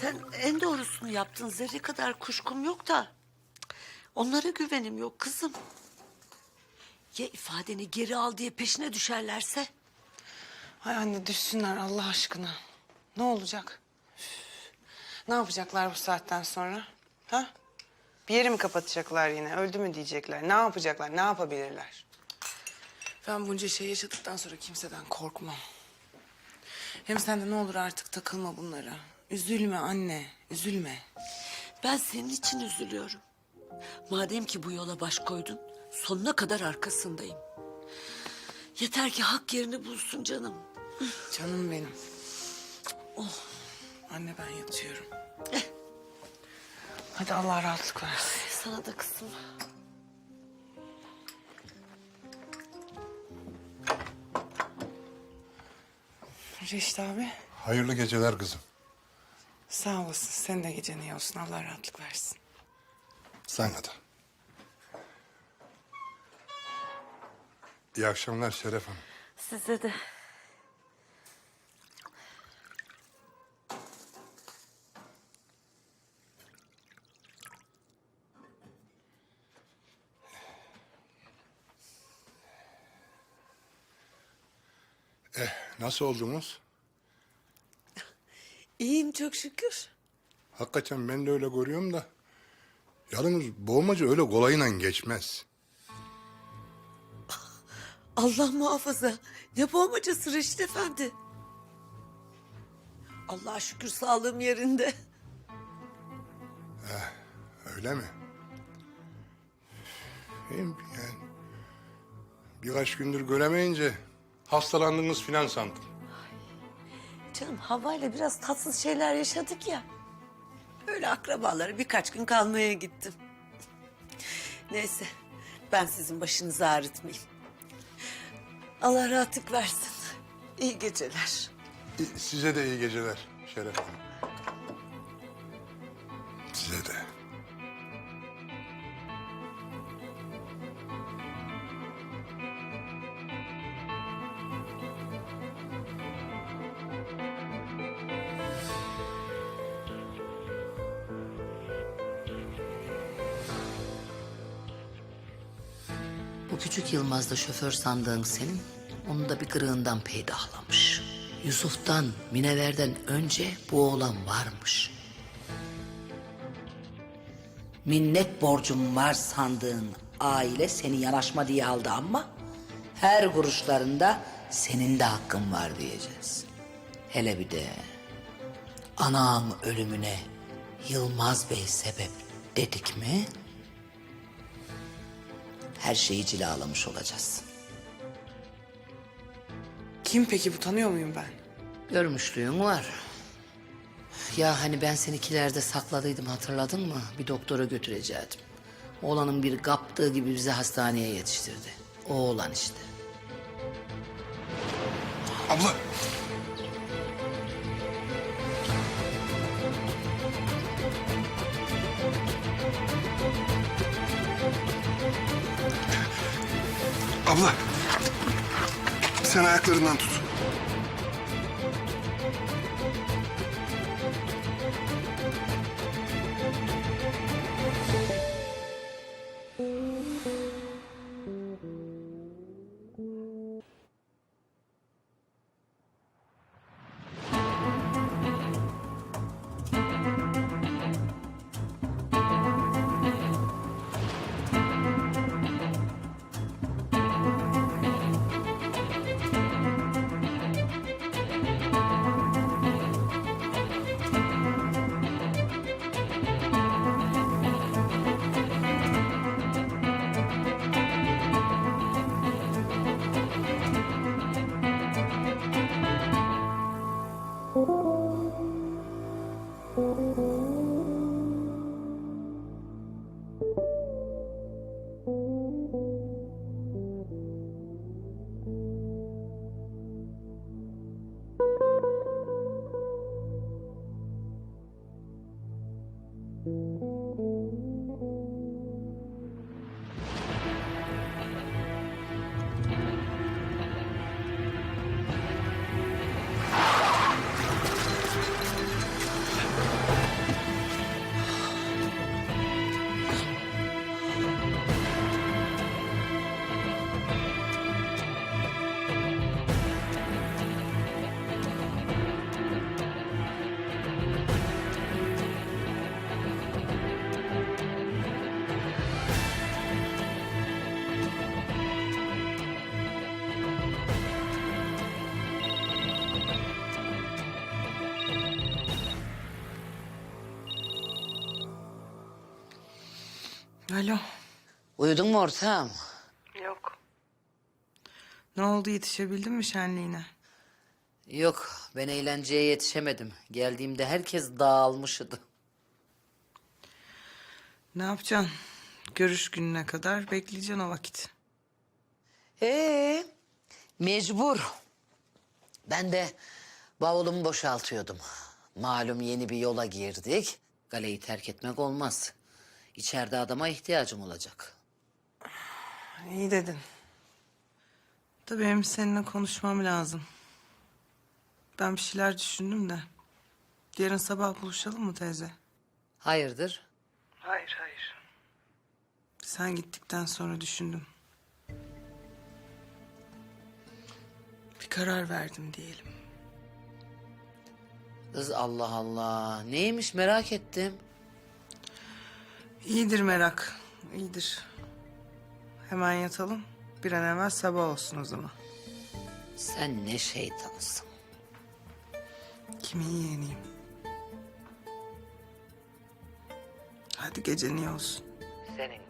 Sen en doğrusunu yaptın. Zerre kadar kuşkum yok da. Onlara güvenim yok kızım. Ya ifadeni geri al diye peşine düşerlerse? Ay anne düşsünler Allah aşkına. Ne olacak? Üf. Ne yapacaklar bu saatten sonra? Ha? Bir yeri mi kapatacaklar yine? Öldü mü diyecekler? Ne yapacaklar? Ne yapabilirler? Ben bunca şey yaşadıktan sonra kimseden korkmam. Hem sen de ne olur artık takılma bunlara. Üzülme anne, üzülme. Ben senin için üzülüyorum. Madem ki bu yola baş koydun, sonuna kadar arkasındayım. Yeter ki hak yerini bulsun canım. Canım benim. Oh. Anne ben yatıyorum. Eh. Hadi Allah rahatlık versin. Sana da kızım. Reşit abi. Hayırlı geceler kızım. Sağ olasın. Senin de gecen iyi olsun. Allah rahatlık versin. Sana da. İyi akşamlar Şeref Hanım. Size de. Nasıl oldunuz? İyiyim çok şükür. Hakikaten ben de öyle görüyorum da. Yalnız boğmaca öyle kolayıyla geçmez. Allah muhafaza. Ne boğmacası Reşit Efendi. Allah'a şükür sağlığım yerinde. Öyle mi? Hem yani birkaç gündür göremeyince hastalandınız filan sandım. Canım havayla biraz tatsız şeyler yaşadık ya. Öyle akrabalara birkaç gün kalmaya gittim. Neyse ben sizin başınızı ağrıtmayayım. Allah rahatlık versin. İyi geceler. Size de iyi geceler Şeref Hanım. Küçük Yılmaz'da şoför sandığın senin, onu da bir kırığından peydahlamış. Yusuf'tan, Minever'den önce bu oğlan varmış. Minnet borcum var sandığın aile seni yanaşma diye aldı ama... ...her kuruşlarında senin de hakkın var diyeceğiz. Hele bir de anam ölümüne Yılmaz Bey sebep dedik mi... ...her şeyi cilalamış olacağız. Kim peki bu? Tanıyor muyum ben? Görmüşlüğün var. Ya hani ben seni kilerde sakladıydım hatırladın mı? Bir doktora götürecektim. Oğlanın bir kaptığı gibi bizi hastaneye yetiştirdi. O oğlan işte. Abla. Abla. Sen ayaklarından tut. Alo. Uyudun mu ortağım? Yok. Ne oldu yetişebildin mi şenliğine? Yok ben eğlenceye yetişemedim. Geldiğimde herkes dağılmıştı. Ne yapacaksın? Görüş gününe kadar bekleyeceksin o vakit. Ee, mecbur. Ben de bavulumu boşaltıyordum. Malum yeni bir yola girdik. Kaleyi terk etmek olmaz. İçeride adama ihtiyacım olacak. İyi dedin. Da benim seninle konuşmam lazım. Ben bir şeyler düşündüm de. Yarın sabah buluşalım mı teyze? Hayırdır? Hayır, hayır. Sen gittikten sonra düşündüm. Bir karar verdim diyelim. Kız Allah Allah. Neymiş merak ettim. İyidir merak, iyidir. Hemen yatalım. Bir an evvel sabah olsun o zaman. Sen ne şeytansın. Kimin yeğeniyim? Hadi gecen iyi olsun. Senin